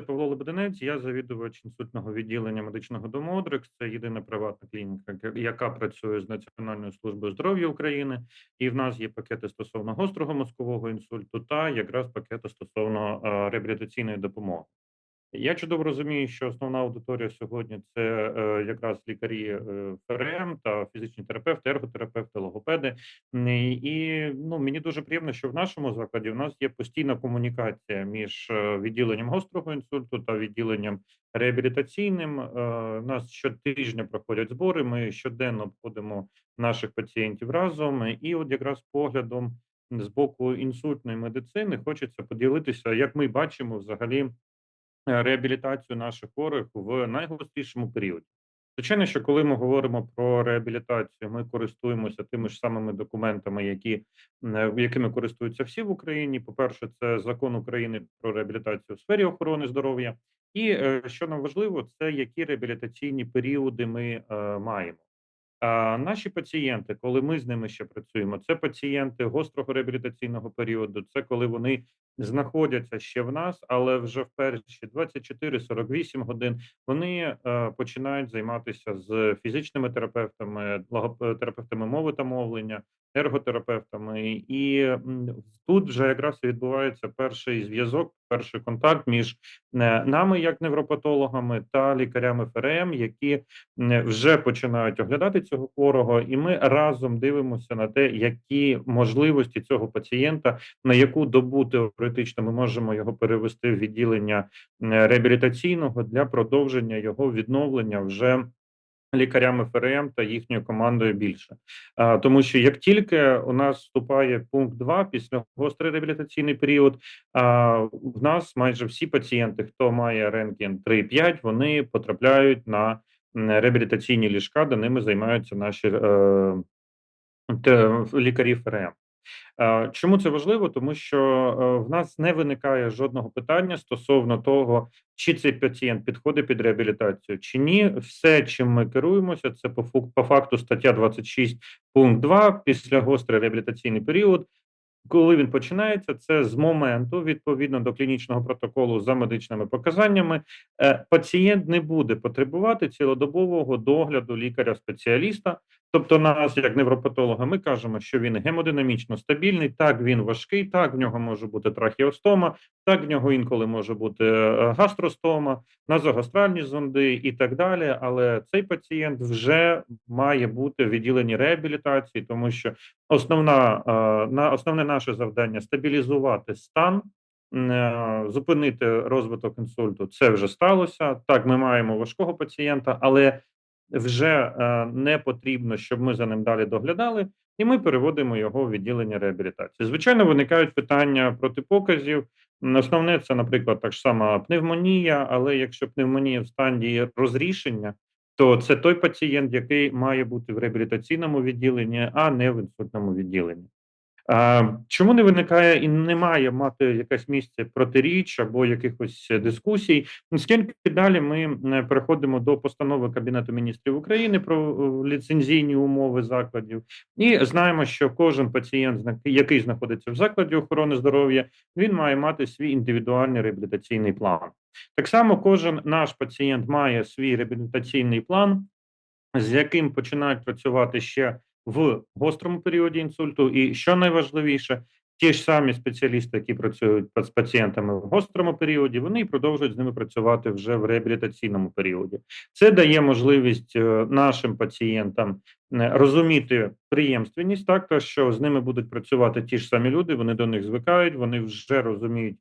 Павло Лебединець, я завідувач інсультного відділення медичного дому «Одрекс». Це єдина приватна клініка, яка працює з Національною службою здоров'я України. І в нас є пакети стосовно гострого мозкового інсульту та якраз пакети стосовно е, реабілітаційної допомоги. Я чудово розумію, що основна аудиторія сьогодні це е, якраз лікарі е, ФРМ та фізичні терапевти, ерготерапевти, логопеди. І ну мені дуже приємно, що в нашому закладі в нас є постійна комунікація між е, відділенням гострого інсульту та відділенням реабілітаційним. У нас щотижня проходять збори. Ми щоденно обходимо наших пацієнтів разом. І от якраз поглядом з боку інсультної медицини хочеться поділитися, як ми бачимо взагалі реабілітацію наших хворих в найгострішому періоді. Звичайно, що коли ми говоримо про реабілітацію, ми користуємося тими ж самими документами, які якими користуються всі в Україні. По-перше, це закон України про реабілітацію в сфері охорони здоров'я, і е, що нам важливо, це які реабілітаційні періоди ми е, маємо. Наші пацієнти, коли ми з ними ще працюємо, це пацієнти гострого реабілітаційного періоду. Це коли вони знаходяться ще в нас, але вже в перші 24-48 годин вони е, починають займатися з фізичними терапевтами, терапевтами мови та мовлення, ерготерапевтами, і тут вже якраз відбувається перший зв'язок, перший контакт між е, нами, як невропатологами, та лікарями ФРМ, які вже починають оглядати цього хворого, і ми разом дивимося на те, які можливості цього пацієнта, на яку добу теоретично ми можемо його перевести в відділення реабілітаційного для продовження його відновлення вже. Лікарями ФРМ та їхньою командою більше, тому що як тільки у нас вступає пункт 2 після гострий реабілітаційний період, а, в нас майже всі пацієнти, хто має рентген 3-5, вони потрапляють на реабілітаційні ліжка, де ними займаються наші е, лікарі ФРМ. Е, Чому це важливо? Тому що е, в нас не виникає жодного питання стосовно того, чи цей пацієнт підходить під реабілітацію, чи ні. Все, чим ми керуємося, це по факту стаття 26 пункт 2 після гострий реабілітаційний період. Коли він починається, це з моменту відповідно до клінічного протоколу за медичними показаннями, е, пацієнт не буде потребувати цілодобового догляду лікаря-спеціаліста. Тобто, нас, як невропатолога, ми кажемо, що він гемодинамічно стабільний. Так, він важкий, так в нього може бути трахеостома, так в нього інколи може бути е, гастростома, назогастральні зонди і так далі. Але цей пацієнт вже має бути в відділенні реабілітації, тому що Основна, е, на основне наше завдання стабілізувати стан, е, зупинити розвиток інсульту. Це вже сталося. Так, ми маємо важкого пацієнта, але вже е, не потрібно, щоб ми за ним далі доглядали, і ми переводимо його в відділення реабілітації. Звичайно, виникають питання протипоказів. Основне це, наприклад, так само пневмонія, але якщо пневмонія в стадії розрішення, то це той пацієнт, який має бути в реабілітаційному відділенні, а не в інсультному відділенні. Чому не виникає і не має мати якесь місце протиріч або якихось е, дискусій? Оскільки далі ми переходимо до постанови Кабінету міністрів України про е, ліцензійні умови закладів, і знаємо, що кожен пацієнт, який знаходиться в закладі охорони здоров'я, він має мати свій індивідуальний реабілітаційний план. Так само кожен наш пацієнт має свій реабілітаційний план, з яким починають працювати ще в гострому періоді інсульту. І що найважливіше, ті ж самі спеціалісти, які працюють з пацієнтами в гострому періоді, вони продовжують з ними працювати вже в реабілітаційному періоді. Це дає можливість е, нашим пацієнтам е, розуміти приємственність, так то що з ними будуть працювати ті ж самі люди, вони до них звикають, вони вже розуміють.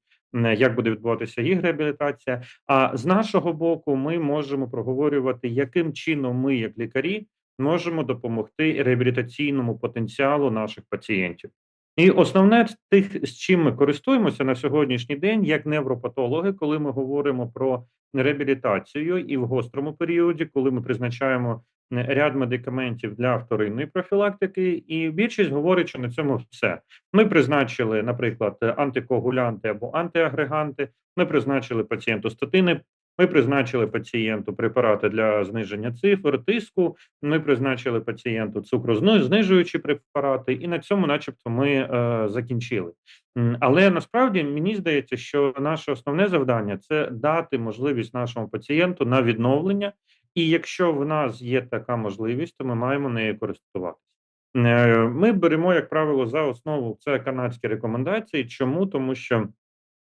Як буде відбуватися їх реабілітація? А з нашого боку, ми можемо проговорювати, яким чином ми, як лікарі, можемо допомогти реабілітаційному потенціалу наших пацієнтів. І основне тих, з чим ми користуємося на сьогоднішній день, як невропатологи, коли ми говоримо про реабілітацію і в гострому періоді, коли ми призначаємо е, ряд медикаментів для вторинної профілактики, і більшість говорить, що на цьому все. Ми призначили, наприклад, антикоагулянти або антиагреганти. Ми призначили пацієнту статини. Ми призначили пацієнту препарати для зниження цифр, тиску. Ми призначили пацієнту цукрознижуючі препарати, і на цьому, начебто, ми е, закінчили. Але насправді мені здається, що наше основне завдання це дати можливість нашому пацієнту на відновлення. І якщо в нас є така можливість, то ми маємо нею користуватися. Е, Ми беремо, як правило, за основу це канадські рекомендації. Чому? Тому що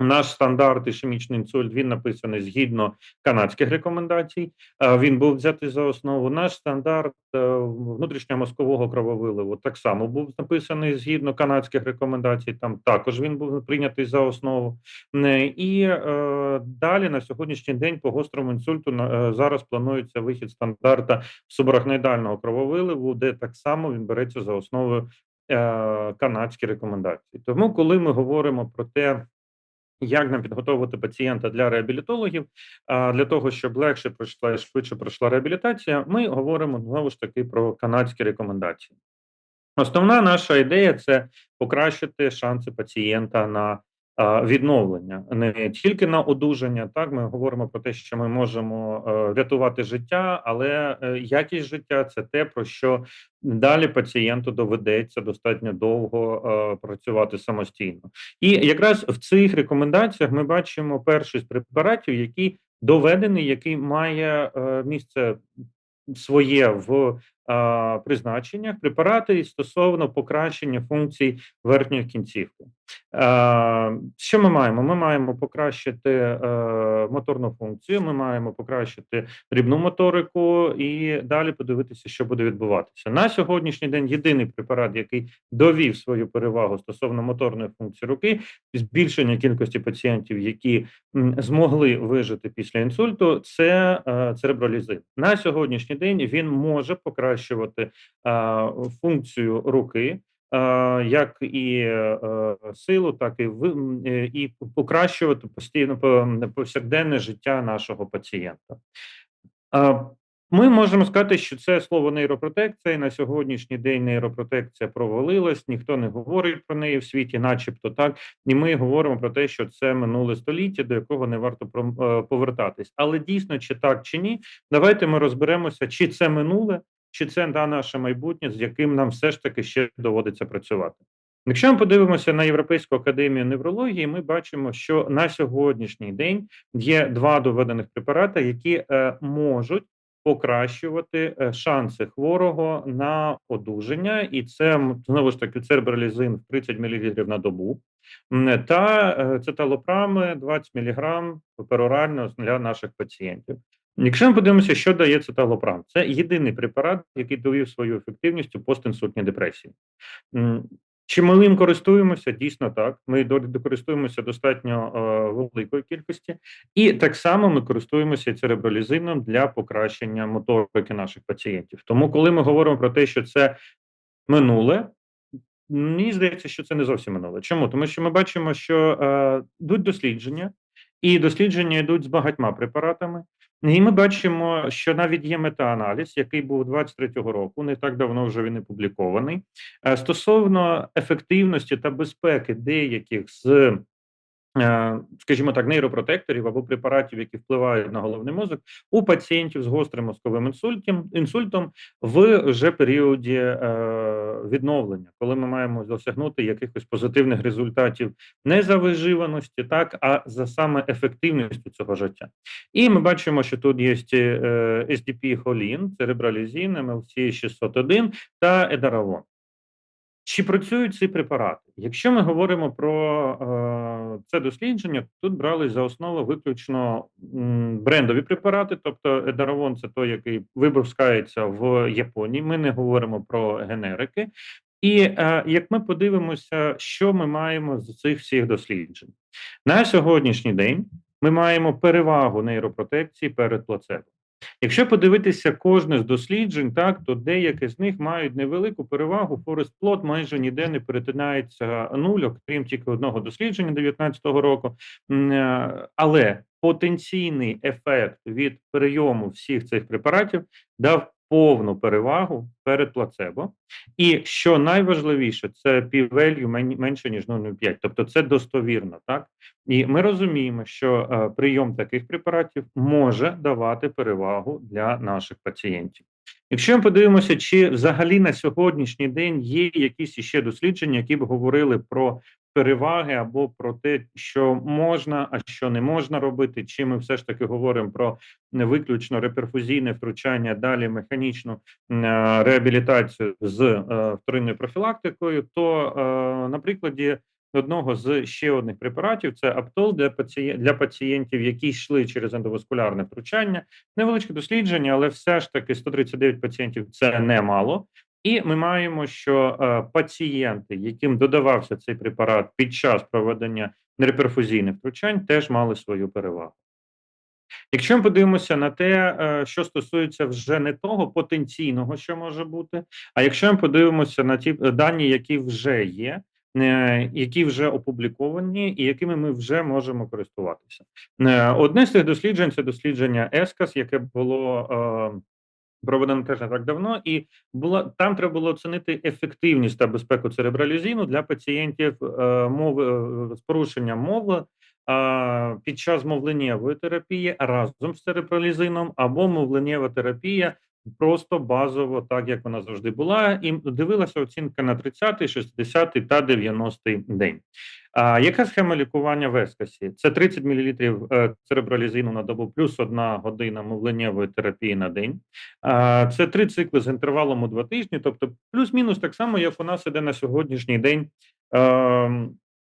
наш стандарт ішемічний інсульт він написаний згідно канадських рекомендацій. Е, Він був взятий за основу. Наш стандарт е, внутрішньомозкового крововиливу так само був написаний згідно канадських рекомендацій. Там також він був прийнятий за основу. Е, І е, далі на сьогоднішній день по гострому інсульту е, зараз планується вихід стандарта субарахноїдального крововиливу, де так само він береться за основу е, канадські рекомендації. Тому, коли ми говоримо про те, як нам підготовити пацієнта для реабілітологів, для того, щоб легше пройшла і швидше пройшла реабілітація, ми говоримо знову ж таки про канадські рекомендації. Основна наша ідея це покращити шанси пацієнта на відновлення, не тільки на одужання. Так, ми говоримо про те, що ми можемо е, рятувати життя, але е, якість життя це те, про що далі пацієнту доведеться достатньо довго е, працювати самостійно. І якраз в цих рекомендаціях ми бачимо перший з препаратів, який доведений, який має місце своє в призначеннях препарати стосовно покращення функцій верхньої кінцівки. Що ми маємо? Ми маємо покращити е, моторну функцію, ми маємо покращити дрібну моторику і далі подивитися, що буде відбуватися. На сьогоднішній день єдиний препарат, який довів свою перевагу стосовно моторної функції руки, збільшення кількості пацієнтів, які змогли вижити після інсульту, це е, церебролізин. На сьогоднішній день він може покращувати функцію руки. Як і е, силу, так і е, і покращувати постійно повсякденне життя нашого пацієнта. Ми можемо сказати, що це слово нейропротекція. і На сьогоднішній день нейропротекція провалилась, ніхто не говорить про неї в світі, начебто так. І ми говоримо про те, що це минуле століття, до якого не варто е, повертатись. Але дійсно, чи так, чи ні, давайте ми розберемося, чи це минуле, чи це да, наше майбутнє, з яким нам все ж таки ще доводиться працювати. Якщо ми подивимося на Європейську академію неврології, ми бачимо, що на сьогоднішній день є два доведених препарати, які е, можуть покращувати е, шанси хворого на одужання, і це знову ж таки цербралізин в 30 мл на добу та е, цеталопрами 20 мг перорально для наших пацієнтів. Якщо ми подивимося, що дає цеталопрам, це єдиний препарат, який довів свою ефективність у постінсультній депресії. Чи ми їм користуємося? Дійсно так. Ми користуємося достатньо е, великої кількості, і так само ми користуємося церебролізином для покращення моторики наших пацієнтів. Тому, коли ми говоримо про те, що це минуле, мені здається, що це не зовсім минуле. Чому? Тому що ми бачимо, що е, йдуть дослідження, і дослідження йдуть з багатьма препаратами. І ми бачимо, що навіть є метааналіз, який був 23-го року, не так давно вже він опублікований, публікований. стосовно ефективності та безпеки деяких з е, скажімо так, нейропротекторів або препаратів, які впливають на головний мозок, у пацієнтів з гострим мозковим інсультом, інсультом в вже періоді е, відновлення, коли ми маємо досягнути якихось позитивних результатів не за виживаності, так а за саме ефективністю цього життя. І ми бачимо, що тут є е, SDP холін, церебралізін, MLC 601 та едаравон. Чи працюють ці препарати? Якщо ми говоримо про е, це дослідження, тут брали за основу виключно брендові препарати, тобто Едаравон це той, який випускається в Японії. Ми не говоримо про генерики. І е, як ми подивимося, що ми маємо з цих всіх досліджень на сьогоднішній день, ми маємо перевагу нейропротекції перед плацебо. Якщо подивитися кожне з досліджень, так то деякі з них мають невелику перевагу. Форест плот майже ніде не перетинається нуль, окрім тільки одного дослідження 2019 року. Е, Але потенційний ефект від прийому всіх цих препаратів дав повну перевагу перед плацебо. І що найважливіше, це p-value менше ніж 0,05, тобто це достовірно, так? І ми розуміємо, що е, прийом таких препаратів може давати перевагу для наших пацієнтів. Якщо ми подивимося, чи взагалі на сьогоднішній день є якісь іще дослідження, які б говорили про переваги або про те, що можна, а що не можна робити, чи ми все ж таки говоримо про виключно реперфузійне втручання, далі механічну е, реабілітацію з е, вторинною профілактикою, то е, на прикладі одного з ще одних препаратів це Аптол для пацієнтів для пацієнтів, які йшли через ендоваскулярне втручання. Невеличке дослідження, але все ж таки 139 пацієнтів це немало. І ми маємо, що е, пацієнти, яким додавався цей препарат під час проведення нереперфузійних втручань, теж мали свою перевагу. Якщо ми подивимося на те, е, що стосується вже не того потенційного, що може бути, а якщо ми подивимося на ті е, дані, які вже є, які вже опубліковані, і якими ми вже можемо користуватися, одне з цих досліджень це дослідження ЕСКАС, яке було е, проведено теж не так давно, і була там треба було оцінити ефективність та безпеку церебралізіну для пацієнтів е, мови е, з порушенням мови а, під час мовленнєвої терапії разом з церебролізином або мовленнєва терапія просто базово, так як вона завжди була, і дивилася оцінка на 30, 60 та 90 день. А яка схема лікування в ескасі? Це 30 мл е, церебралізину на добу плюс одна година мовленнєвої терапії на день. Це три цикли з інтервалом у два тижні, тобто плюс-мінус так само, як у нас іде на сьогоднішній день.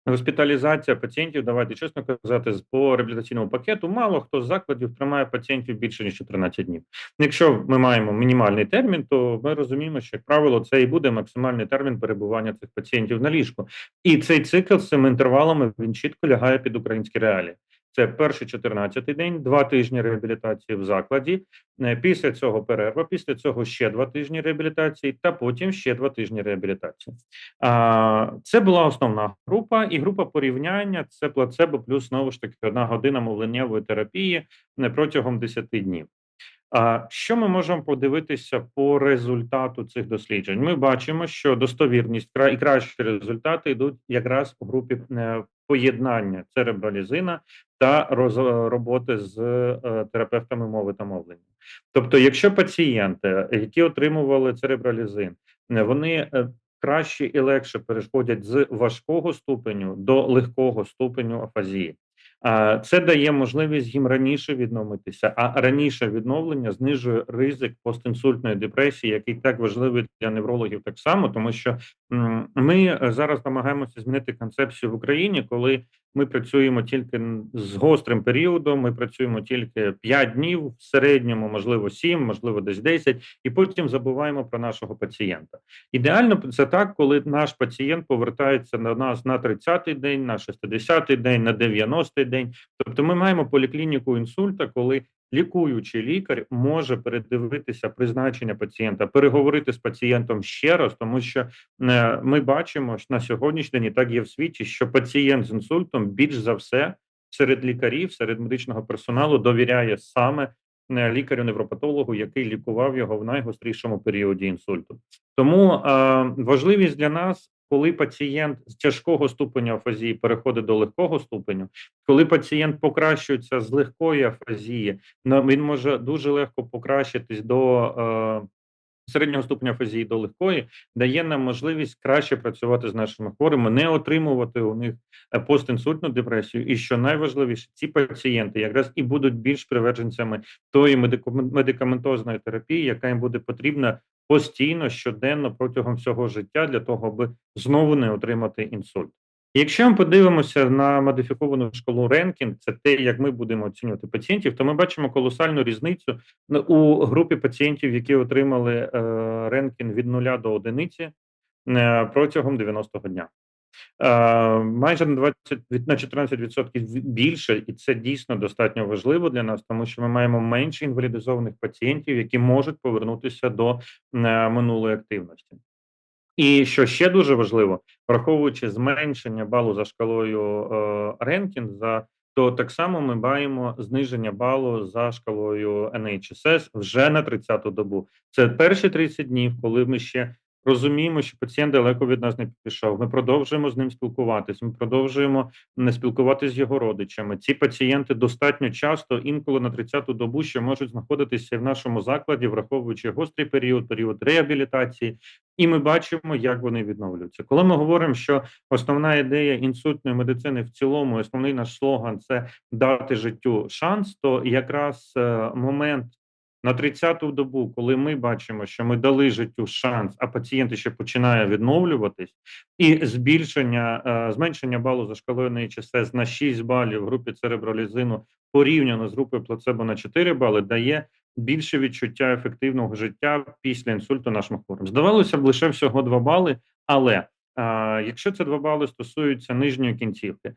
Госпіталізація пацієнтів, давайте чесно казати, по реабілітаційному пакету мало хто з закладів тримає пацієнтів більше ніж 14 днів. Якщо ми маємо мінімальний термін, то ми розуміємо, що як правило це і буде максимальний термін перебування цих пацієнтів на ліжку. І цей цикл з цими інтервалами він чітко лягає під українські реалії. Це перший 14-й день, два тижні реабілітації в закладі. е, Після цього перерва, після цього ще два тижні реабілітації, та потім ще два тижні реабілітації. Це була основна група, і група порівняння це плацебо плюс знову ж таки одна година мовленнєвої терапії не протягом 10 днів. Що ми можемо подивитися по результату цих досліджень? Ми бачимо, що достовірність і кращі результати йдуть якраз у групі е, поєднання церебралізина та роз- роботи з е, терапевтами мови та мовлення. Тобто, якщо пацієнти, які отримували церебралізин, е, вони краще і легше переходять з важкого ступеню до легкого ступеню афазії. Це дає можливість їм раніше відновитися, а раніше відновлення знижує ризик постінсультної депресії, який так важливий для неврологів, так само, тому що ми е, зараз намагаємося змінити концепцію в Україні, коли ми працюємо тільки з гострим періодом. Ми працюємо тільки 5 днів, в середньому, можливо, 7, можливо, десь 10, і потім забуваємо про нашого пацієнта. Ідеально це так, коли наш пацієнт повертається до нас на 30-й день, на 60-й день, на 90-й день. Тобто, ми маємо поліклініку інсульта, коли лікуючий лікар може передивитися призначення пацієнта, переговорити з пацієнтом ще раз, тому що е, ми бачимо що на сьогоднішній день і так є в світі, що пацієнт з інсультом більш за все серед лікарів, серед медичного персоналу довіряє саме е, лікарю-невропатологу, який лікував його в найгострішому періоді інсульту. Тому е, важливість для нас, коли пацієнт з тяжкого ступеня афазії переходить до легкого ступеню, коли пацієнт покращується з легкої афазії, він може дуже легко покращитись до е, середнього ступеня афазії до легкої, дає нам можливість краще працювати з нашими хворими, не отримувати у них е, постінсультну депресію. І що найважливіше, ці пацієнти якраз і будуть більш приверженцями тої медикамен- медикаментозної терапії, яка їм буде потрібна постійно, щоденно протягом всього життя для того, аби знову не отримати інсульт. Якщо ми подивимося на модифіковану шкалу Ренкін, це те, як ми будемо оцінювати пацієнтів, то ми бачимо колосальну різницю у групі пацієнтів, які отримали е, Ренкін від 0 до 1 е, протягом 90-го дня. Е, майже на 20, на 14% більше, і це дійсно достатньо важливо для нас, тому що ми маємо менше інвалідизованих пацієнтів, які можуть повернутися до минулої активності. І що ще дуже важливо, враховуючи зменшення балу за шкалою Ренкін за то так само ми маємо зниження балу за шкалою NHSS вже на 30-ту добу. Це перші 30 днів, коли ми ще розуміємо, що пацієнт далеко від нас не пішов. Ми продовжуємо з ним спілкуватись. Ми продовжуємо не спілкуватися з його родичами. Ці пацієнти достатньо часто, інколи на 30-ту добу, ще можуть знаходитися в нашому закладі, враховуючи гострий період, період реабілітації, і ми бачимо, як вони відновлюються. Коли ми говоримо, що основна ідея інсультної медицини в цілому, основний наш слоган це дати життю шанс, то якраз е, момент. На 30-ту добу, коли ми бачимо, що ми дали життю шанс, а пацієнт ще починає відновлюватись, і збільшення е, зменшення балу за шкалою NHSS на 6 балів в групі церебролізину порівняно з групою плацебо на 4 бали, дає більше відчуття ефективного життя після інсульту нашим хворим. Здавалося б, лише всього 2 бали, але якщо це 2 бали стосуються нижньої кінцівки,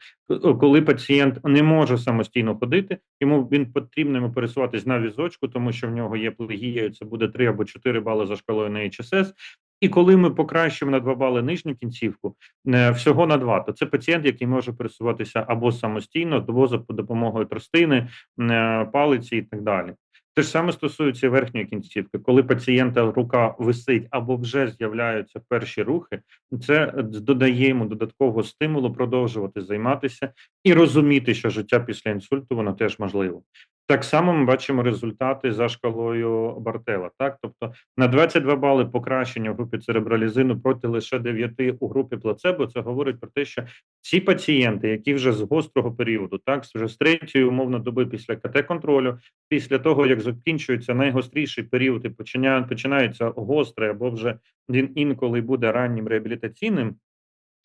коли пацієнт не може самостійно ходити, йому він потрібно йому пересуватись на візочку, тому що в нього є плегія, це буде 3 або 4 бали за шкалою на HSS. І коли ми покращимо на 2 бали нижню кінцівку, е, всього на 2, то це пацієнт, який може пересуватися або самостійно, або за допомогою тростини, е, палиці і так далі. Те ж саме стосується верхньої кінцівки, коли пацієнта рука висить або вже з'являються перші рухи, це додає йому додаткового стимулу продовжувати займатися і розуміти, що життя після інсульту воно теж можливо. Так само ми бачимо результати за шкалою Бартела. Так, тобто на 22 бали покращення в групі церебралізину проти лише 9 у групі плацебо. Це говорить про те, що ці пацієнти, які вже з гострого періоду, так вже з третьої умовно доби після КТ-контролю, після того як закінчується найгостріший період і починає, починається гострий, або вже він інколи буде раннім реабілітаційним.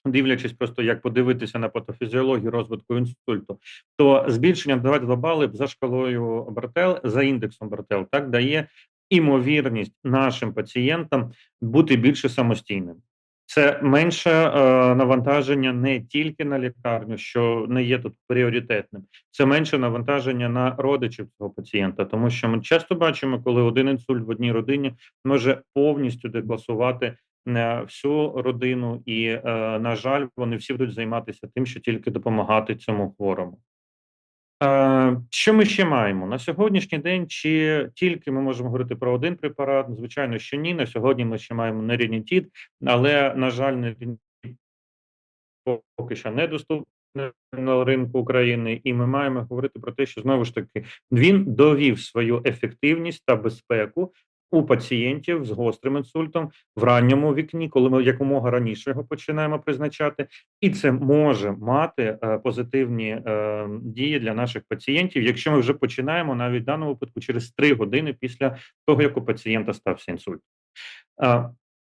Дивлячись, просто як подивитися на патофізіологію розвитку інсульту, то збільшення на 22 бали за шкалою Бартел за індексом Бартел так дає імовірність нашим пацієнтам бути більше самостійним. Це менше е, навантаження не тільки на лікарню, що не є тут пріоритетним, це менше навантаження на родичів цього пацієнта, тому що ми часто бачимо, коли один інсульт в одній родині може повністю декласувати всю родину, і е, на жаль, вони всі будуть займатися тим, що тільки допомагати цьому хворому. Е, Що ми ще маємо на сьогоднішній день? Чи тільки ми можемо говорити про один препарат? Звичайно, що ні. На сьогодні ми ще маємо нерінітід, але на жаль, нерінітід поки що недоступний на ринку України, і ми маємо говорити про те, що знову ж таки він довів свою ефективність та безпеку у пацієнтів з гострим інсультом в ранньому вікні, коли ми якомога раніше його починаємо призначати, і це може мати е, позитивні е, дії для наших пацієнтів, якщо ми вже починаємо навіть в даному випадку через 3 години після того, як у пацієнта стався інсульт.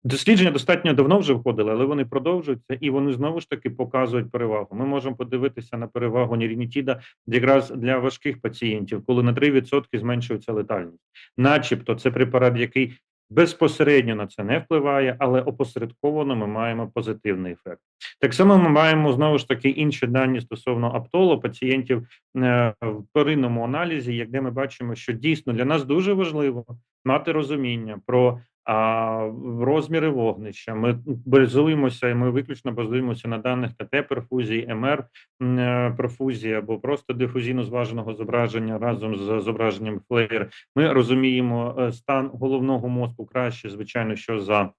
Дослідження достатньо давно вже входили, але вони продовжуються і вони знову ж таки показують перевагу. Ми можемо подивитися на перевагу нірінітіда якраз для важких пацієнтів, коли на 3% зменшується летальність, начебто, це препарат, який безпосередньо на це не впливає, але опосередковано ми маємо позитивний ефект. Так само ми маємо знову ж таки інші дані стосовно аптолу пацієнтів е, в первинному аналізі, як де ми бачимо, що дійсно для нас дуже важливо мати розуміння про а розміри вогнища ми базуємося, і ми виключно базуємося на даних КТ перфузії, МР е, перфузії або просто дифузійно зваженого зображення разом з зображенням флеєр. Ми розуміємо е, стан головного мозку краще, звичайно, що за.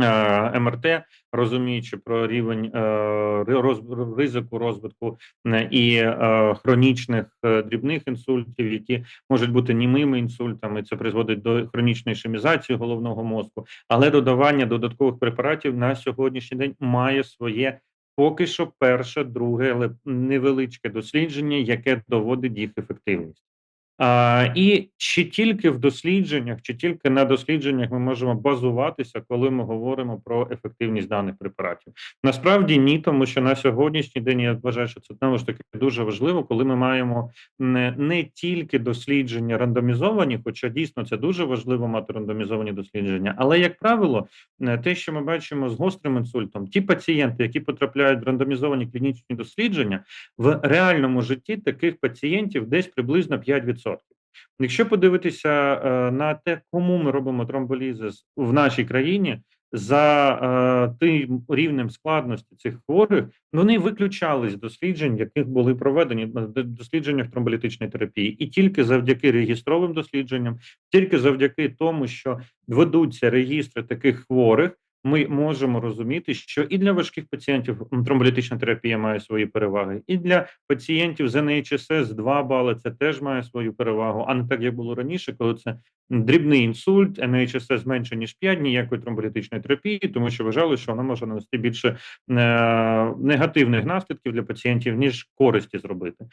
Е, МРТ, розуміючи про рівень е, ризику розвитку е, і хронічних дрібних інсультів, які можуть бути німими інсультами. Це призводить до хронічної ішемізації головного мозку, але додавання додаткових препаратів на сьогоднішній день має своє поки що перше, друге, але невеличке дослідження, яке доводить їх ефективність. І чи тільки в дослідженнях, чи тільки на дослідженнях ми можемо базуватися, коли ми говоримо про ефективність даних препаратів? Насправді ні, тому що на сьогоднішній день я вважаю, що це знову ж таки дуже важливо, коли ми маємо не, не тільки дослідження рандомізовані, хоча дійсно це дуже важливо мати рандомізовані дослідження, але як правило, е, те, що ми бачимо з гострим інсультом, ті пацієнти, які потрапляють в рандомізовані клінічні дослідження, в реальному житті таких пацієнтів десь приблизно 5%. Якщо подивитися е, на те, кому ми робимо тромболізис в нашій країні, за е, тим рівнем складності цих хворих, вони виключались досліджень, яких були проведені на дослідженнях тромболітичної терапії, і тільки завдяки регістровим дослідженням, тільки завдяки тому, що ведуться реєстри таких хворих. Ми можемо розуміти, що і для важких пацієнтів тромболітична терапія має свої переваги, і для пацієнтів з НХСС 2 бали це теж має свою перевагу, а не так як було раніше, коли це дрібний інсульт, НХСС менше ніж 5, ніякої тромболітичної терапії, тому що вважали, що вона може нанести більше е, негативних наслідків для пацієнтів, ніж користі зробити.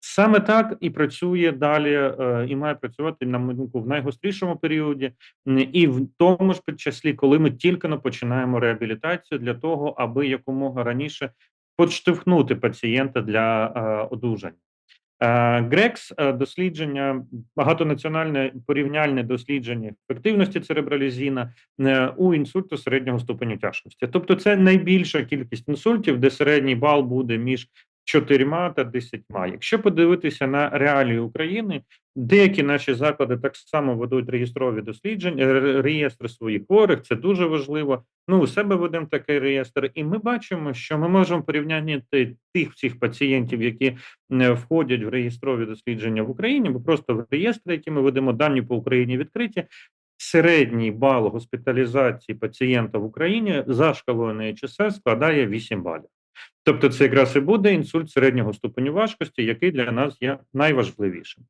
Саме так і працює далі, е, і має працювати на мою думку в найгострішому періоді, і в тому ж числі, коли ми тільки починаємо реабілітацію для того, аби якомога раніше подштовхнути пацієнта для е, одужання. Е, Грекс дослідження, багатонаціональне порівняльне дослідження ефективності церебралізіна у інсульту середнього ступеню тяжкості. Тобто, це найбільша кількість інсультів, де середній бал буде між чотирма та десятьма. Якщо подивитися на реалії України, деякі наші заклади так само ведуть реєстрові дослідження, ре- реєстри своїх хворих. Це дуже важливо. Ну, у себе ведемо такий реєстр, і ми бачимо, що ми можемо порівняти тих всіх пацієнтів, які не входять в реєстрові дослідження в Україні, бо просто в реєстри, які ми ведемо, дані по Україні відкриті. Середній бал госпіталізації пацієнта в Україні за шкалою НＨС складає 8 балів. Тобто, це якраз і буде інсульт середнього ступеню важкості, який для нас є найважливішим.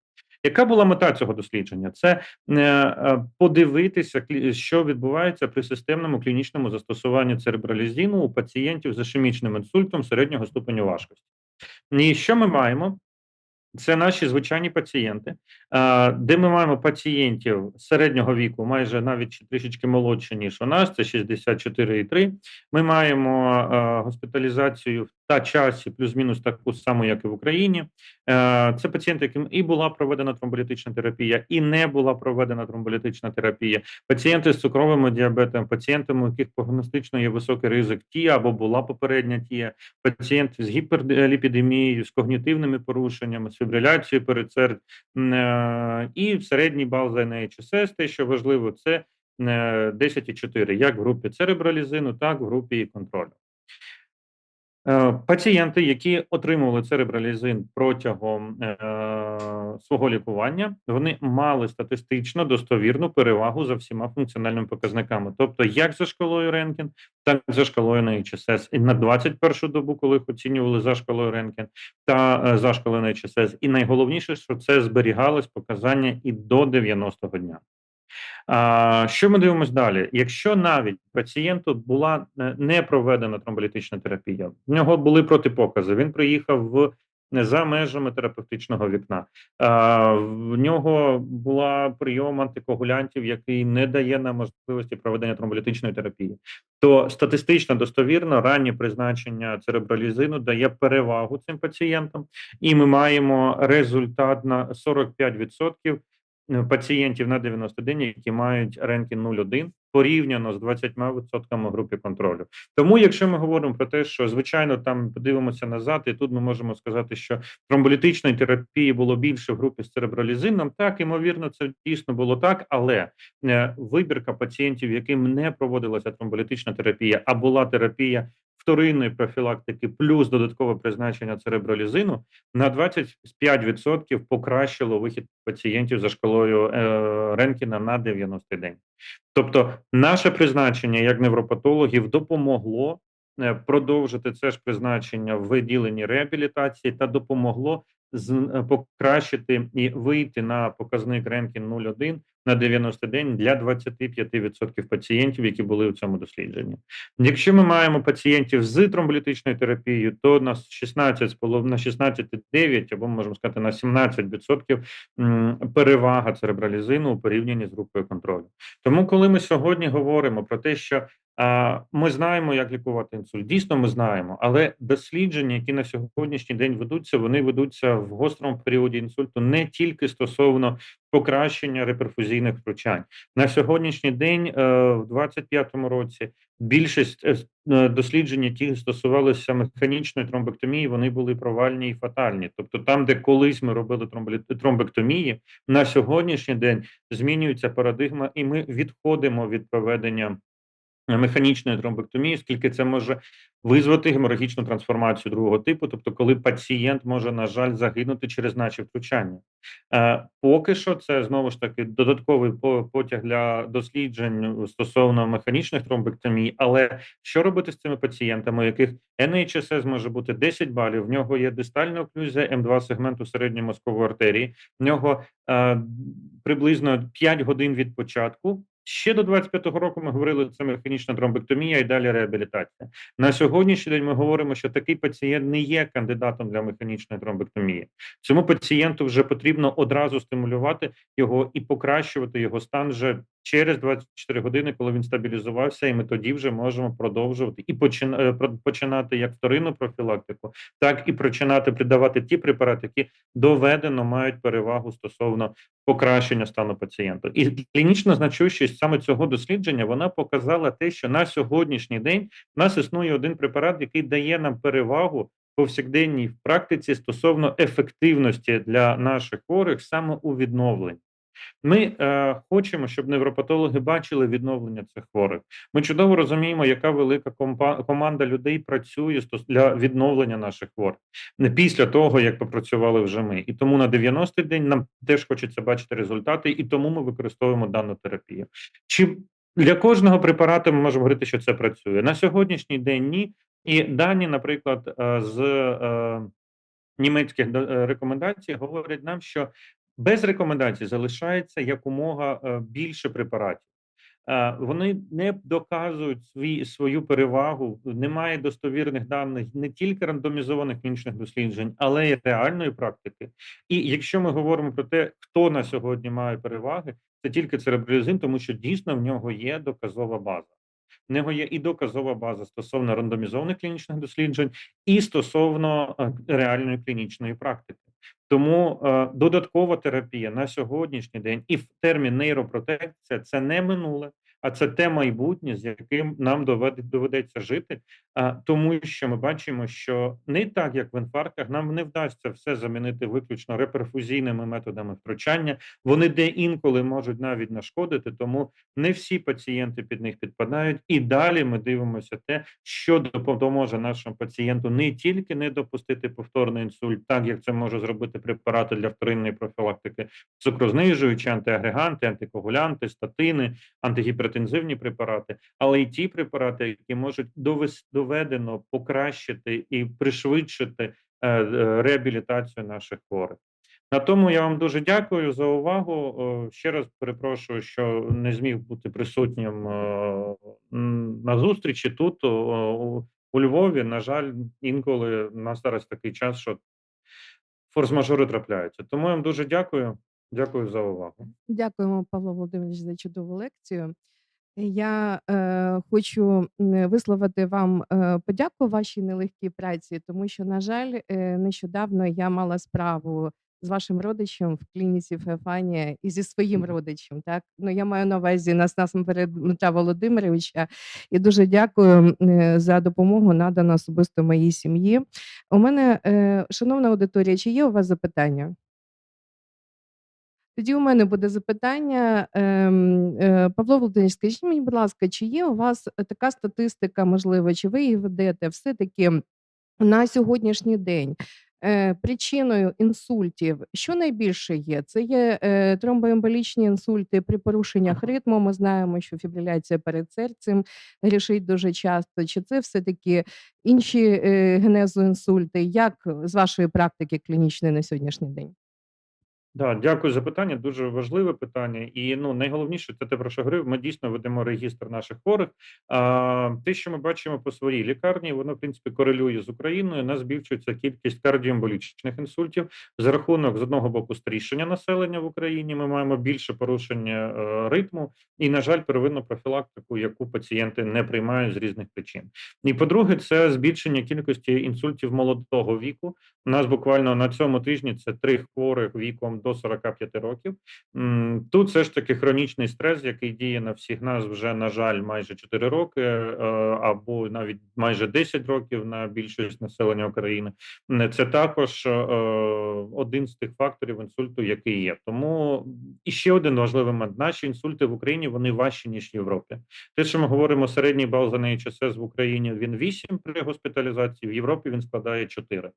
Яка була мета цього дослідження? Це е, е, подивитися, що відбувається при системному клінічному застосуванні церебралізіну у пацієнтів з ішемічним інсультом середнього ступеню важкості. І що ми маємо? Це наші звичайні пацієнти, де ми маємо пацієнтів середнього віку, майже навіть трішечки молодше, ніж у нас, це 64,3. Ми маємо госпіталізацію та часі, плюс-мінус таку саму, як і в Україні. Е, Це пацієнти, яким і була проведена тромболітична терапія, і не була проведена тромболітична терапія. Пацієнти з цукровим діабетом, пацієнтами, у яких прогностично є високий ризик тія або була попередня тія, пацієнти з гіперліпідемією, з когнітивними порушеннями, з фібриляцією передсердь, е, і середній бал за НХСС, те, що важливо, це е, 10,4, як в групі церебралізину, так в групі контролю. Е, Пацієнти, які отримували церебралізин протягом е, свого лікування, вони мали статистично достовірну перевагу за всіма функціональними показниками, тобто як за шкалою Ренкін, так і за шкалою NHSS. І на 21-шу добу, коли їх оцінювали за шкалою Ренкін та е, за шкалою NHSS. І найголовніше, що це зберігалось показання і до 90-го дня. Що ми дивимося далі? Якщо навіть пацієнту була е, не проведена тромболітична терапія, в нього були протипокази, він приїхав в за межами терапевтичного вікна. В нього була прийом антикоагулянтів, який не дає нам можливості проведення тромболітичної терапії. То статистично достовірно раннє призначення церебралізину дає перевагу цим пацієнтам, і ми маємо результат на 45% е, пацієнтів на 90 день, які мають ренкін 0,1, порівняно з 20% в групі контролю. Тому, якщо ми говоримо про те, що звичайно там подивимося назад, і тут ми можемо сказати, що тромболітичної терапії було більше в групі з церебралізином, так ймовірно, це дійсно було так, але е, вибірка пацієнтів, яким не проводилася тромболітична терапія, а була терапія вторинної профілактики плюс додаткове призначення церебролізину на 25% покращило вихід пацієнтів за шкалою е, Ренкіна на 90 день. Тобто, наше призначення як невропатологів допомогло е, продовжити це ж призначення в відділенні реабілітації та допомогло е, покращити і вийти на показник Ренкін 0,1 на 90 день для 25% пацієнтів, які були у цьому дослідженні. Якщо ми маємо пацієнтів з тромболітичною терапією, то на 16 на 16,9 або можемо сказати на 17% перевага церебралізину у порівнянні з групою контролю. Тому, коли ми сьогодні говоримо про те, що ми знаємо, як лікувати інсульт, дійсно ми знаємо, але дослідження, які на сьогоднішній день ведуться, вони ведуться в гострому періоді інсульту не тільки стосовно покращення реперфузійних втручань. На сьогоднішній день, е, в 25-му році, більшість е, е, досліджень, які стосувалися механічної тромбектомії, вони були провальні і фатальні. Тобто, там, де колись ми робили тромбектомії, на сьогоднішній день змінюється парадигма, і ми відходимо від проведення механічної тромбектомії, оскільки це може визвати геморагічну трансформацію другого типу, тобто коли пацієнт може, на жаль, загинути через наші втручання. Е, Поки що це знову ж таки додатковий потяг для досліджень стосовно механічних тромбектомій. Але що робити з цими пацієнтами, у яких NHSS може бути 10 балів, в нього є дистальна оклюзія М2 сегменту середньої мозкової артерії, в нього е, приблизно 5 годин від початку. Ще до 25-го року ми говорили, це механічна тромбектомія і далі реабілітація. На сьогоднішній день ми говоримо, що такий пацієнт не є кандидатом для механічної тромбектомії. Цьому пацієнту вже потрібно одразу стимулювати його і покращувати його стан вже через 24 години, коли він стабілізувався, і ми тоді вже можемо продовжувати і е, починати як вторинну профілактику, так і починати придавати ті препарати, які доведено мають перевагу стосовно покращення стану пацієнта. І клінічна значущість саме цього дослідження вона показала те, що на сьогоднішній день в нас існує один препарат, який дає нам перевагу повсякденній практиці стосовно ефективності для наших хворих саме у відновленні. Ми е, хочемо, щоб невропатологи бачили відновлення цих хворих. Ми чудово розуміємо, яка велика команда людей працює для відновлення наших хворих не після того, як попрацювали вже ми. І тому на 90-й день нам теж хочеться бачити результати, і тому ми використовуємо дану терапію. Чи для кожного препарату ми можемо говорити, що це працює на сьогоднішній день? Ні. І дані, наприклад, е, з е, німецьких е, рекомендацій говорять нам, що без рекомендацій залишається якомога е, більше препаратів. Е, Вони не доказують свій, свою перевагу, немає достовірних даних не тільки рандомізованих клінічних досліджень, але й реальної практики. І якщо ми говоримо про те, хто на сьогодні має переваги, це тільки церебролізин, тому що дійсно в нього є доказова база. В нього є і доказова база стосовно рандомізованих клінічних досліджень, і стосовно е, реальної клінічної практики. Тому е, додаткова терапія на сьогоднішній день і в термін нейропротекція це не минуле, а це те майбутнє, з яким нам доведе, доведеться жити. Тому що ми бачимо, що не так як в інфарктах, нам не вдасться все замінити виключно реперфузійними методами втручання. Вони де інколи можуть навіть нашкодити, тому не всі пацієнти під них підпадають. І далі ми дивимося те, що допоможе нашому пацієнту не тільки не допустити повторний інсульт, так як це може зробити препарати для вторинної профілактики, цукрознижуючі, антиагреганти, антикоагулянти, статини, антигіпертензивні препарати, але й ті препарати, які можуть доведено покращити і пришвидшити е, е, реабілітацію наших хворих. На тому я вам дуже дякую за увагу. Ще раз перепрошую, що не зміг бути присутнім е, на зустрічі тут, у- Львові. На жаль, інколи у нас зараз такий час, що форс-мажори трапляються. Тому я вам дуже дякую. Дякую за увагу. Дякуємо, Павло Володимирович, за чудову лекцію. Я е, хочу м, висловити вам е, подяку вашій нелегкій праці, тому що, на жаль, е, нещодавно я мала справу з вашим родичем в клініці Феофанія і зі своїм родичем. Так, ну я маю на увазі нас насамперед Дмитра Володимировича, і дуже дякую е, за допомогу надану особисто моїй сім'ї. У мене, е, шановна аудиторія, чи є у вас запитання? Тоді у мене буде запитання. Ем, е, Павло Володимирович, скажіть мені, будь ласка, чи є у вас е, така статистика, можливо, чи ви її ведете все-таки на сьогоднішній день? е, Причиною інсультів, що найбільше є? Це є тромбоемболічні інсульти при порушеннях ритму. Ми знаємо, що фібриляція перед серцем грішить дуже часто. Чи це все-таки інші е, генезоінсульти? Як з вашої практики клінічної на сьогоднішній день? Да, дякую за питання. Дуже важливе питання. І ну найголовніше це те, про що говорив. Ми дійсно ведемо регістр наших хворих. А те, що ми бачимо по своїй лікарні, воно в принципі корелює з Україною. У Нас збільшується кількість кардіомболічних інсультів за рахунок з одного боку старішення населення в Україні. Ми маємо більше порушення е, ритму і, на жаль, первинну профілактику, яку пацієнти не приймають з різних причин. І по-друге, це збільшення кількості інсультів молодого віку. У нас буквально на цьому тижні це три хворих віком до 45 років. Тут все ж таки хронічний стрес, який діє на всіх нас вже, на жаль, майже 4 роки, е, або навіть майже 10 років на більшість населення України. Це також е, один з тих факторів інсульту, який є. Тому і ще один важливий момент: наші інсульти в Україні вони важчі ніж в Європі. Те, що ми говоримо, середній бал за NHSS в Україні він 8 при госпіталізації, в Європі він складає 4.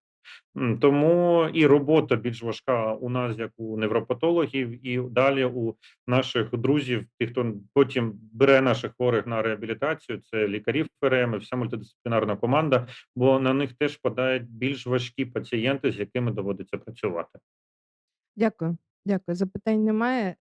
Тому і робота більш важка у нас, як у невропатологів, і далі у наших друзів, тих, хто потім бере наших хворих на реабілітацію, це лікарів ФРМ, і вся мультидисциплінарна команда, бо на них теж падають більш важкі пацієнти, з якими доводиться працювати. Дякую. Дякую. Запитань немає.